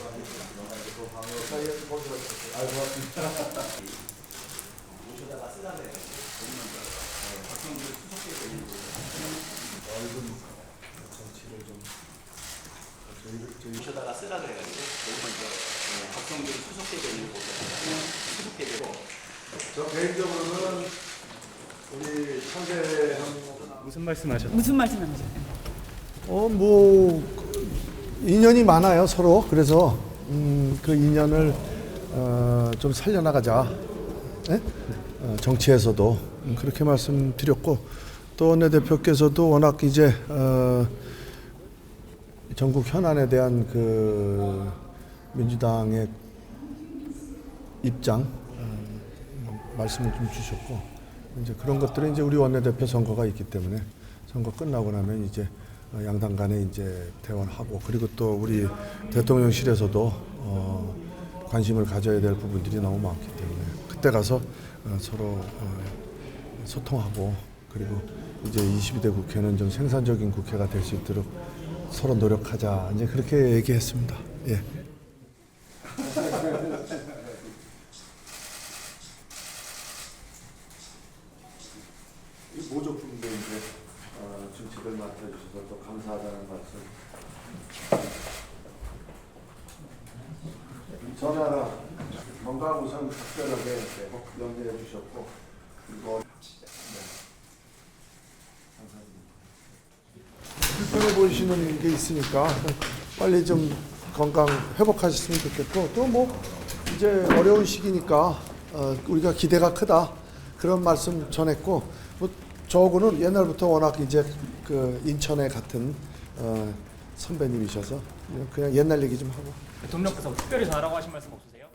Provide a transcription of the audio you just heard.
아. 모셔다가 그래가지고 여기 박성준 모셔다가 저 개인적으로는 우리 무슨 말씀하셨나요? 무슨 말씀하세요? 어, 뭐 인연이 많아요 서로. 그래서 음, 그 인연을 어, 좀 살려나가자. 예? 어, 정치에서도 음, 그렇게 말씀드렸고 또 원내대표께서도 워낙 이제 어, 전국 현안에 대한 그 민주당의 입장 어, 말씀을 좀 주셨고 이제 그런 것들은 이제 우리 원내대표 선거가 있기 때문에 선거 끝나고 나면 이제 어, 양당 간에 이제 대화를 하고 그리고 또 우리 대통령실에서도 어, 관심을 가져야 될 부분들이 너무 많기 때문에 그때 가서 어, 서로 어, 소통하고 그리고 이제 22대 국회는 좀 생산적인 국회가 될 수 있도록 서로 노력하자 이제 그렇게 얘기했습니다. 예. 어, 정치를 맡아주셔서 또 감사하다는 말씀. 전화라 건강 우선 특별하게 꼭 연대해 주셨고 그리고. 불편해 보이시는 게 있으니까 빨리 좀 건강 회복하셨으면 좋겠고 또 뭐 이제 어려운 시기니까 어, 우리가 기대가 크다 그런 말씀 전했고 뭐 저하고는 옛날부터 워낙 이제 그 인천에 같은 어, 선배님이셔서 그냥 옛날 얘기 좀 하고 대통령께서 특별히 잘하라고 하신 말씀 없으세요?